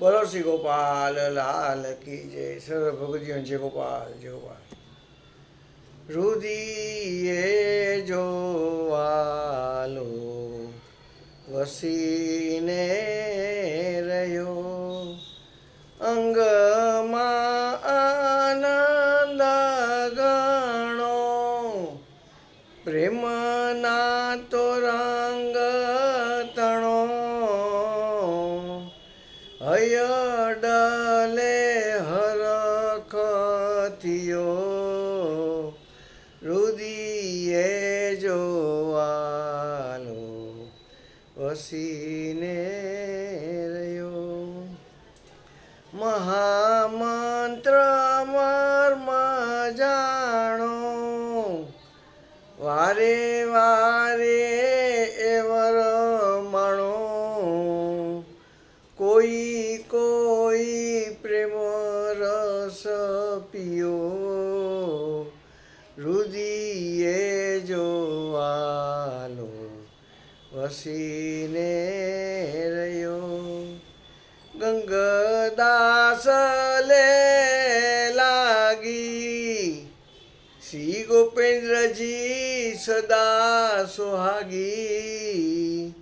બોલો શ્રી ગોપાલ, લાલ કી જય. સર્વ ભગવતીઓ જય ગોપાલ જય ગોપાલ. રુદિએ જોવાલો, વસીને રહ્યો. અંગમાં આનંદ ગણો. પ્રેમના તો રંગ હયડલે હરખથિયો. રુદિયે જોવાલો વસીને રહ્યો. મહામંત્ર મર્મ જાણો. વારે વારે રસ પિયો. જો આલો વસીને રહ્યો. ગંગદાસ લે લાગી. શ્રી ગોપેન્દ્રજી સદા સુહાગી.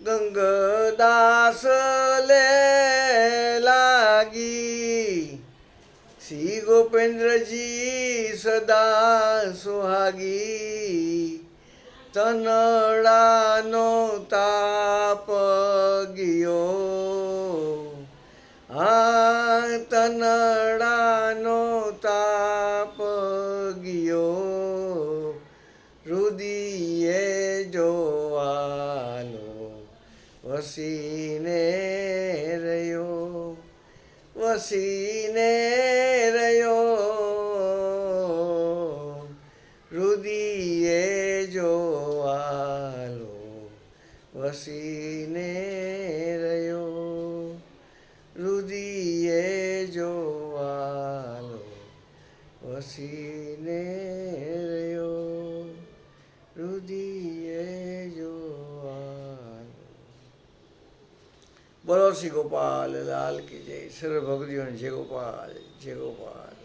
ગંગદાસ લે શ્રી ગોપેન્દ્રજી સદા સુહાગી. તનડાનો તાપ ગયો. આ તનડાનો તાપ ગયો. રુદિયે જોવાનો વસીને રહ્યો. વસીને વસીને રહ્યો, રુદિએ જોવાલો વસીને રહ્યો, રુદિએ જોવાલો બોલો શ્રી ગોપાલ, લાલ કી જય. સર્વ ભગતીઓ જય ગોપાલ જય ગોપાલ.